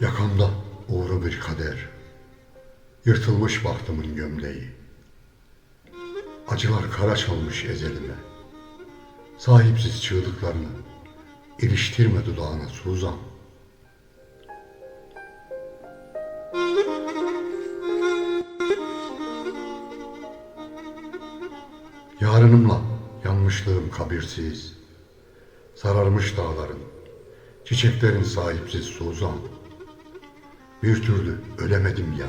Yakamda uğru bir kader, yırtılmış bahtımın gömleği. Acılar kara çalmış ezelime, sahipsiz çığlıklarını iliştirme dudağına Suzan. Yarınımla yanmışlığım kabirsiz, sararmış dağların, çiçeklerin sahipsiz Suzan. Bir türlü ölemedim ya.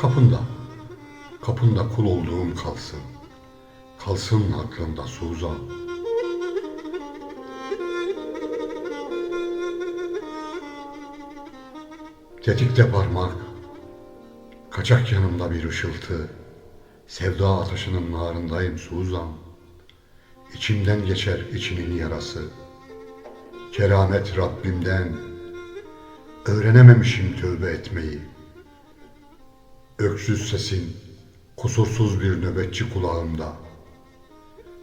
Kapında, kapında kul olduğum kalsın. Kalsın aklımda Suzan. Tetikte parmak, kaçak yanımda bir ışıltı. Sevda ateşinin narındayım Suzan. İçimden geçer içinin yarası. Keramet Rabbimden, öğrenememişim tövbe etmeyi. Öksüz sesin, kusursuz bir nöbetçi kulağımda.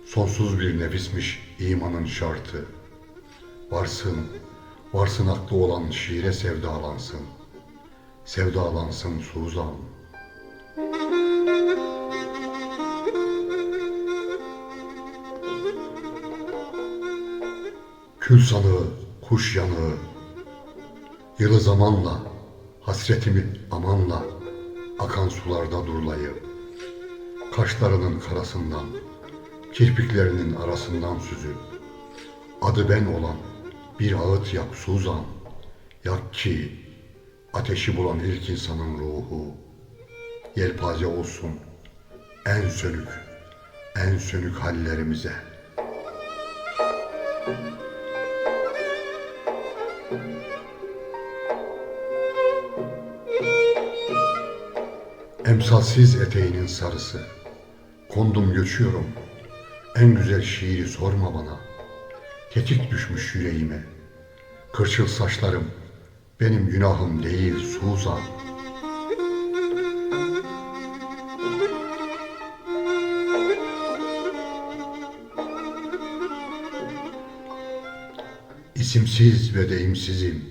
Sonsuz bir nefismiş imanın şartı. Varsın, varsın aklı olan şiire sevdalansın. Sevdalansın Suzan. Kül sanığı, kuş yanığı, Yılı zamanla, hasretimi amanla, akan sularda durlayıp, kaşlarının karasından, kirpiklerinin arasından süzüp, adı ben olan bir ağıt yak Suzan, yak ki ateşi bulan ilk insanın ruhu, yelpaze olsun en sönük, en sönük hallerimize. Emsalsiz eteğinin sarısı, kondum göçüyorum. En güzel şiiri sorma bana. Tetik düşmüş yüreğime. Kırçıl saçlarım, benim günahım değil Suzan. İsimsiz ve deyimsizim.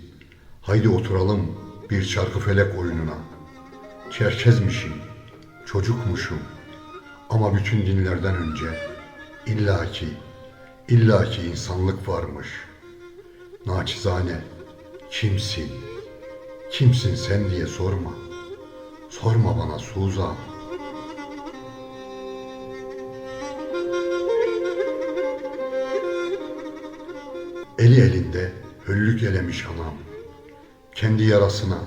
Haydi oturalım bir çarkı felek oyununa. Çerkezmişim, çocukmuşum. Ama bütün dinlerden önce illaki, illaki insanlık varmış. Naçizane kimsin, kimsin sen diye sorma. Sorma bana Suzan. Eli elinde höllük elemiş anam. Kendi yarasına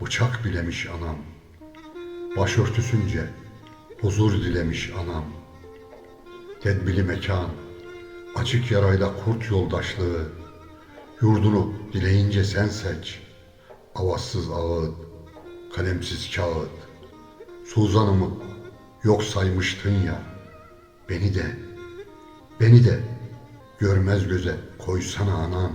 bıçak bilemiş anam. Başörtüsünce huzur dilemiş anam. Tedbili mekan, açık yarayla kurt yoldaşlığı. Yurdunu dileyince sen seç. Avazsız ağıt, kalemsiz kağıt. Suzan'ımı yok saymıştın ya. Beni de, beni de görmez göze koysana anam.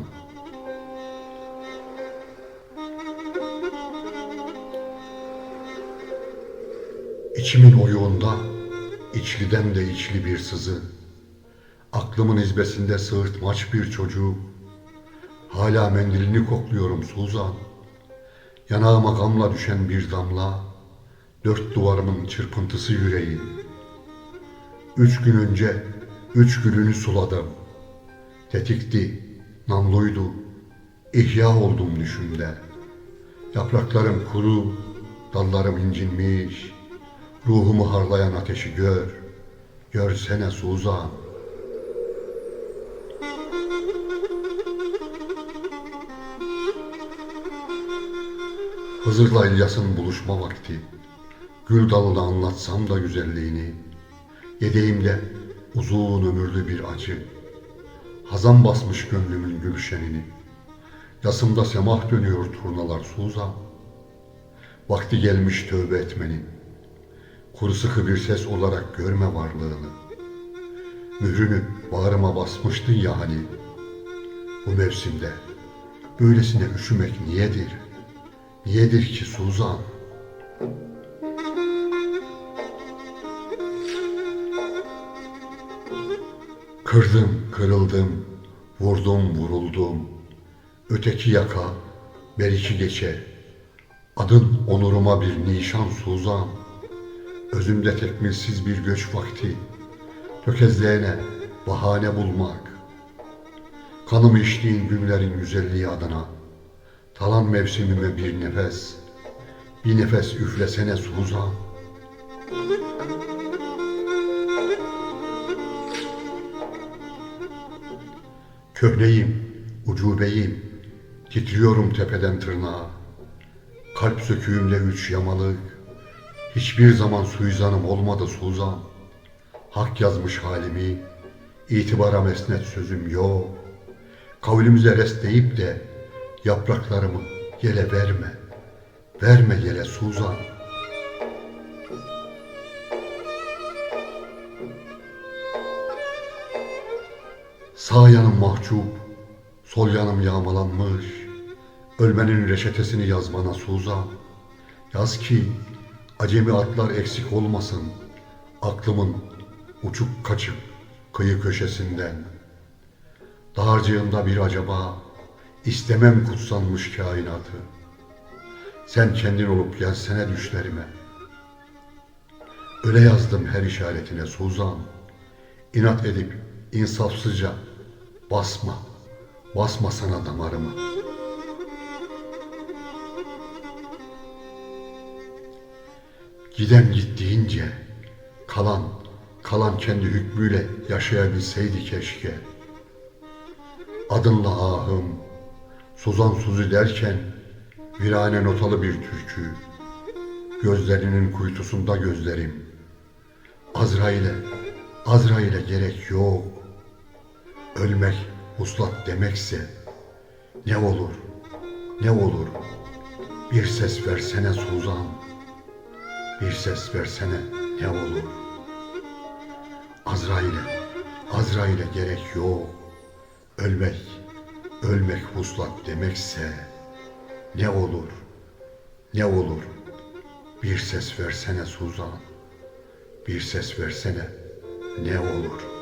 İçimin oyuğunda içliden de içli bir sızı. Aklımın izbesinde sığırtmaç bir çocuğu. Hala mendilini kokluyorum Suzan. Yanağıma gamla düşen bir damla. Dört duvarımın çırpıntısı yüreği. Üç gün önce üç gülünü suladım. Tetikti, namluydu. İhya oldum düşümde. Yapraklarım kuru, dallarım incinmiş. Ruhumu harlayan ateşi gör. Görsene Suzan. Hızır'la İlyas'ın buluşma vakti. Gül dalını anlatsam da güzelliğini. Yedeğimde uzun ömürlü bir acı. Hazan basmış gönlümün gülşenini. Yasımda semah dönüyor turnalar Suzan. Vakti gelmiş tövbe etmenin. Kuru sıkı bir ses olarak görme varlığını. Mührünü bağrıma basmıştın ya hani. Bu mevsimde, Böylesine üşümek niyedir? Niyedir ki Suzan? Kırdım, kırıldım, vurdum, vuruldum. Öteki yaka, beriki geçe. Adın onuruma bir nişan Suzan. Özümde tekmilsiz bir göç vakti. Tökezleyene bahane bulmak. Kanımı içtiğin günlerin güzelliği adına. Talan mevsimime bir nefes. Bir nefes üflesene Suzan. Köhneyim, ucubeyim, titriyorum tepeden tırnağa. Kalp söküğümde üç yamalık, hiçbir zaman suizanım olmadı Suzan. Hak yazmış halimi, itibara mesnet sözüm yok. Kavlimize rest deyip de yapraklarımı yele verme, verme yele Suzan. Sağ yanım mahcup, sol yanım yağmalanmış. Ölmenin reçetesini yaz bana Suzan. Yaz ki acemi atlar eksik olmasın. Aklımın uçuk kaçıp kıyı köşesinden. Dağarcığında bir acaba, istemem kutsanmış kainatı. Sen kendin olup gelsene düşlerime. Öyle yazdım her işaretine Suzan. İnat edip insafsızca basma, basma sana damarımı. Giden gittiğince kalan, kalan kendi hükmüyle yaşayabilseydi keşke. Adınla ahım, Suzan Suzi derken virane notalı bir türkü. Gözlerinin kuytusunda gözlerim. Azrail'e, Azrail'e gerek yok. Ölmek uslat demekse ne olur, ne olur. Bir ses versene Suzan, bir ses versene ne olur. Azrail'e, Azrail'e gerek yok. Ölmek, ölmek huslat demekse ne olur, ne olur. Bir ses versene Suzan, bir ses versene ne olur.''